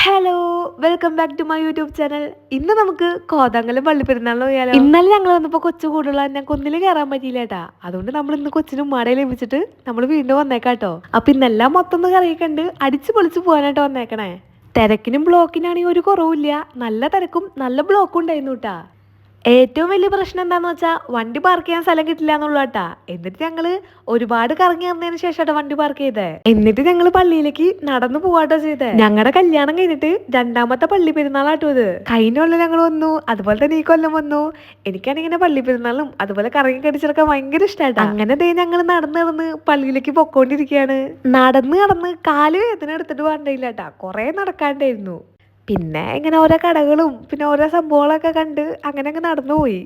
Hello welcome back to my YouTube channel ഇന്ന് നമുക്ക് കോതങ്കലം പള്ളിപ്പെരുന്നാളിന് പോയാലോ? ഇന്നലെ ഞങ്ങൾ വന്നപ്പോൾ കൊച്ചു കൂടുള്ള ഞങ്ങൾക്ക് ഒന്നിലും കയറാൻ പറ്റിയില്ല കേട്ടാ അതുകൊണ്ട് നമ്മൾ ഇന്ന് കൊച്ചിന് ഉമ്മാടെ ലഭിച്ചിട്ട് നമ്മൾ വീണ്ടും വന്നേക്കാട്ടോ അപ്പൊ ഇന്നെല്ലാം മൊത്തം ഒന്ന് കറിയിക്കണ്ട്. അടിച്ചു പൊളിച്ച് പോകാനായിട്ട് വന്നേക്കണേ. തിരക്കിനും ബ്ലോക്കിനാണെങ്കിൽ ഒരു കുറവില്ല. നല്ല തിരക്കും നല്ല ബ്ലോക്കും ഉണ്ടായിരുന്നു കേട്ടാ ഏറ്റവും വലിയ പ്രശ്നം എന്താന്ന് വെച്ചാൽ വണ്ടി പാർക്ക് ചെയ്യാൻ സ്ഥലം കിട്ടില്ല എന്നുള്ള കേട്ടാ എന്നിട്ട് ഞങ്ങൾ ഒരുപാട് കറങ്ങി വന്നതിന് ശേഷം വണ്ടി പാർക്ക് ചെയ്തേ. എന്നിട്ട് ഞങ്ങൾ പള്ളിയിലേക്ക് നടന്നു പോവാട്ടോ ചെയ്തേ. ഞങ്ങളുടെ കല്യാണം കഴിഞ്ഞിട്ട് രണ്ടാമത്തെ പള്ളി പെരുന്നാളാട്ടോ ഇത്. കഴിഞ്ഞ കൊല്ലം ഞങ്ങൾ വന്നു അതുപോലെ തന്നെ ഈ കൊല്ലം വന്നു. എനിക്കാണെങ്കിൽ ഇങ്ങനെ പള്ളി പെരുന്നാളും അതുപോലെ കറങ്ങി കടിച്ചെടുക്കാൻ ഭയങ്കര ഇഷ്ടമായിട്ടാ അങ്ങനെ ദേ ഞങ്ങൾ നടന്ന് നടന്ന് പള്ളിയിലേക്ക് പൊക്കോണ്ടിരിക്കുകയാണ് നടന്ന് നടന്ന് കാൽ വേദന എടുത്തിട്ട് വേണ്ടയില്ല കേട്ടാ കുറെ നടക്കാണ്ടായിരുന്നു. പിന്നെ ഇങ്ങനെ ഓരോ കടകളും പിന്നെ ഓരോ സംഭവങ്ങളൊക്കെ കണ്ട് അങ്ങനെ അങ്ങ് നടന്നു പോയി.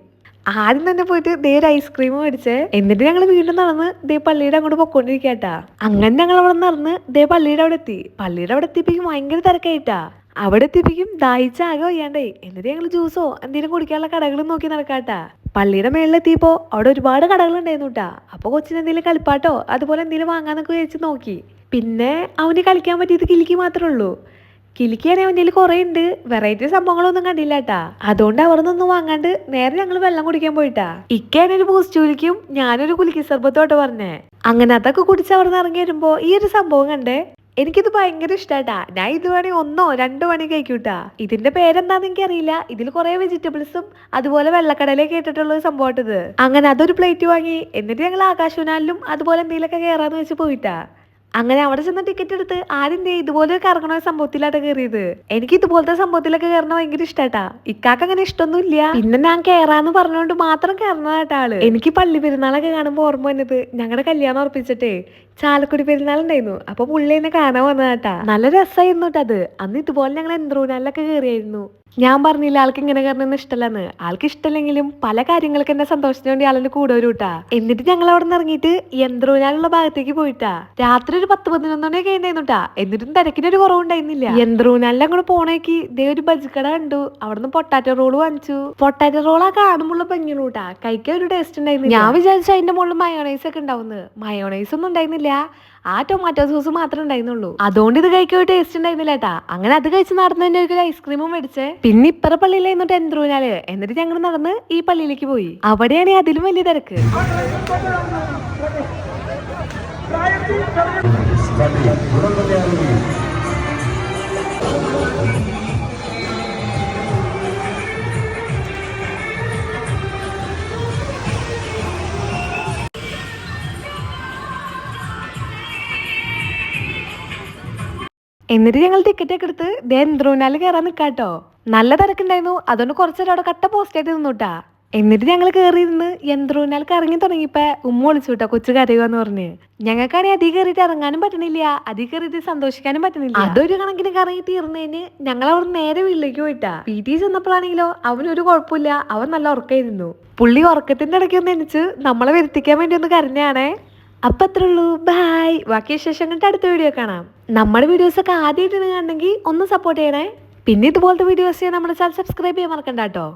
ആദ്യം തന്നെ പോയിട്ട് ദേ ഒരു ഐസ്ക്രീം മേടിച്ചേ. എന്നിട്ട് ഞങ്ങൾ വീണ്ടും നടന്ന് ദേ പള്ളിയുടെ അങ്ങോട്ട് പൊക്കോണ്ടിരിക്കട്ടാ അങ്ങനെ ഞങ്ങൾ അവിടെ നടന്ന് ദേ പള്ളിയുടെ അവിടെ എത്തി. പള്ളിയുടെ അവിടെ എത്തിയപ്പോഴേക്കും ഭയങ്കര തിരക്കായിട്ടാ. അവിടെ എത്തിപ്പിക്കും ദാഹിച്ച ആകെ വയ്യാണ്ടേ എന്നിട്ട് ഞങ്ങൾ ജ്യൂസോ എന്തെങ്കിലും കുടിക്കാനുള്ള കടകളും നോക്കി നടക്കാട്ടാ. പള്ളിയുടെ മേളിലെത്തിയപ്പോ അവിടെ ഒരുപാട് കടകളുണ്ടായിരുന്നു കേട്ടാ അപ്പൊ കൊച്ചിന് എന്തെങ്കിലും കളിപ്പാട്ടോ അതുപോലെ എന്തെങ്കിലും വാങ്ങാന്നൊക്കെ വെച്ച് നോക്കി. പിന്നെ അവന് കളിക്കാൻ പറ്റിയത് കിലിക്ക് മാത്രമേ ഉള്ളൂ. കിലിക്കാണെങ്കിൽ അവന്റെ കുറേ ഉണ്ട്. വെറൈറ്റി സംഭവങ്ങളൊന്നും കണ്ടില്ല കേട്ടാ അതുകൊണ്ട് അവിടെ നിന്നൊന്നും വാങ്ങാണ്ട് നേരെ ഞങ്ങൾ വെള്ളം കുടിക്കാൻ പോയിട്ടാ. ഇക്കാണ് ഒരു ബൂസ്റ്റ് കുലിക്കും ഞാനൊരു കുലിക്കി സർബത്തോട്ട് പറഞ്ഞേ. അങ്ങനെ അതൊക്കെ കുടിച്ച് അവിടെ നിന്ന് ഇറങ്ങി വരുമ്പോ ഈ ഒരു സംഭവം കണ്ടേ? എനിക്കിത് ഭയങ്കര ഇഷ്ടാട്ടാ. ഞാൻ ഇത് വേണേ ഒന്നോ രണ്ടോ മണി കഴിക്കൂട്ടാ. ഇതിന്റെ പേരെന്താന്ന് എനിക്കറിയില്ല. ഇതിൽ കുറെ വെജിറ്റബിൾസും അതുപോലെ വെള്ളക്കടലേ ഇട്ടിട്ടുള്ള ഒരു സംഭവമായിട്ടത് അങ്ങനെ അതൊരു പ്ലേറ്റ് വാങ്ങി എന്നിട്ട് ഞങ്ങൾ ആകാശവനാലിലും അതുപോലെ എന്തെങ്കിലുമൊക്കെ കയറാന്ന് വെച്ച് പോയിട്ടാ. അങ്ങനെ അവിടെ ചെന്ന് ടിക്കറ്റ് എടുത്ത് ആദ്യം ഇതുപോലെയൊക്കെ ഇതുപോലെ സംഭവത്തിലാട്ടോ കയറിയത് എനിക്ക് ഇതുപോലത്തെ സംഭവത്തിലൊക്കെ കയറണ ഭയങ്കര ഇഷ്ടാട്ടാ. ഇക്കാക്ക് അങ്ങനെ ഇഷ്ടമൊന്നും ഇല്ല പിന്നെ ഞാൻ കയറാന്ന് പറഞ്ഞുകൊണ്ട് മാത്രം കയറുന്നതായിട്ടാ ആൾ. എനിക്ക് പള്ളി പെരുന്നാളൊക്കെ കാണുമ്പോൾ ഓർമ്മ വന്നത് ഞങ്ങളുടെ കല്യാണം ഉറപ്പിച്ചിട്ടേ ചാലക്കുടി പെരുന്നാൾ ഉണ്ടായിരുന്നു അപ്പൊ പുള്ളി എന്നെ കാണാൻ വന്നതാട്ടാ. നല്ല രസമായിരുന്നു കേട്ടോ അത്. അന്ന് ഇതുപോലെ ഞങ്ങൾ എന്ത്രൂനാലിലൊക്കെ കയറിയായിരുന്നു ഞാൻ പറഞ്ഞില്ല ആൾക്ക് ഇങ്ങനെ കയറണമെന്ന് ഇഷ്ടമല്ലെന്ന്. ആൾക്ക് ഇഷ്ടമല്ലെങ്കിലും പല കാര്യങ്ങൾക്ക് എന്നെ സന്തോഷത്തിന് വേണ്ടി ആളിന് കൂടെ വരൂട്ടാ. എന്നിട്ട് ഞങ്ങൾ അവിടെ നിന്ന് ഇറങ്ങിയിട്ട് യന്ത്രൂനാലുള്ള ഭാഗത്തേക്ക് പോയിട്ടാ. രാത്രി ഒരു പത്ത് പതിനൊന്ന് മണിയൊക്കെ ഉണ്ടായിരുന്നുട്ടാ എന്നിട്ടും തിരക്കിനൊരു കുറവുണ്ടായിരുന്നില്ല. യന്ത്രൂനാലിൽ അങ്ങോട്ട് പോണേക്ക് ഇതേ ഒരു ബജിക്കട കണ്ടു. അവിടുന്ന് പൊട്ടാറ്റോ റോൾ വാങ്ങിച്ചു. പൊട്ടാറ്റോ റോൾ ആ കാണുമ്പോൾ ഭംഗിയുള്ളൂട്ടാ കഴിക്കാൻ ഒരു ടേസ്റ്റ് ഉണ്ടായിരുന്നില്ല. ഞാൻ വിചാരിച്ചു അതിന്റെ മുകളിൽ മയോണൈസ് ഒക്കെ ഉണ്ടാവുന്നത് മയോണൈസ് ഒന്നും ഉണ്ടായിരുന്നില്ല. ആ ടൊമാറ്റോ സോസ് മാത്രമേ ഉണ്ടായിരുന്നുള്ളൂ. അതുകൊണ്ട് ഇത് കഴിക്കാൻ ഒരു ടേസ്റ്റ് ഉണ്ടായിരുന്നില്ല കേട്ടാ അങ്ങനെ അത് കഴിച്ച് നടന്നു തന്നെ ഒരു ഐസ്ക്രീമും മേടിച്ചേ. പിന്നെ ഇപ്പറ പള്ളിയിലായിരുന്നു ടെൻത്രൂനാല് എന്നിട്ട് ഞങ്ങൾ നടന്ന് ഈ പള്ളിയിലേക്ക് പോയി. അവിടെയാണ് അതിലും വലിയ തിരക്ക്. എന്നിട്ട് ഞങ്ങൾ ടിക്കറ്റ് ഒക്കെ എടുത്ത് ദേ എന്ത്രൂനാല് കയറാൻ നിൽക്കാട്ടോ നല്ല തിരക്കുണ്ടായിരുന്നു. അതുകൊണ്ട് കുറച്ചേരം അവിടെ കട്ട പോസ്റ്റ് ആയിട്ട് നിന്നുട്ടാ. എന്നിട്ട് ഞങ്ങൾ കയറിയിരുന്ന് യന്ത്രൂനാൽ കറങ്ങി തുടങ്ങിയപ്പോ ഉമ്മ വിളിച്ചു കേട്ടോ കൊച്ചു കരയുവാന്ന് പറഞ്ഞ്. ഞങ്ങൾക്കാണെങ്കിൽ അതി കയറിയിട്ട് ഇറങ്ങാനും പറ്റണില്ല. അതി കയറിയിട്ട് സന്തോഷിക്കാനും പറ്റണില്ല. അതൊരു കണക്കിന് കറങ്ങി തീർന്നതിന് ഞങ്ങൾ അവിടെ നേരെ വീട്ടിലേക്ക് പോയിട്ടാ. പി ടി ചെന്നപ്പോഴാണെങ്കിലോ അവനൊരു കുഴപ്പമില്ല. അവൻ നല്ല ഉറക്കായിരുന്നു. പുള്ളി ഉറക്കത്തിന്റെ ഇടയ്ക്ക് ഒന്ന് എനിച്ച് നമ്മളെ വരുത്തിക്കാൻ വേണ്ടി ഒന്ന് കരഞ്ഞാണേ അപ്പൊ അത്രേ ഉള്ളൂ. ബൈ ബാക്കി വിശേഷം കണ്ടിട്ട് അടുത്ത വീഡിയോ കാണാം. നമ്മുടെ വീഡിയോസ് ഒക്കെ ആദ്യമായിട്ട് കാണണമെങ്കിൽ ഒന്ന് സപ്പോർട്ട് ചെയ്യണേ. പിന്നെ ഇതുപോലത്തെ വീഡിയോസ് നമ്മുടെ ചാനൽ സബ്സ്ക്രൈബ് ചെയ്യാൻ മറക്കണ്ട കേട്ടോ.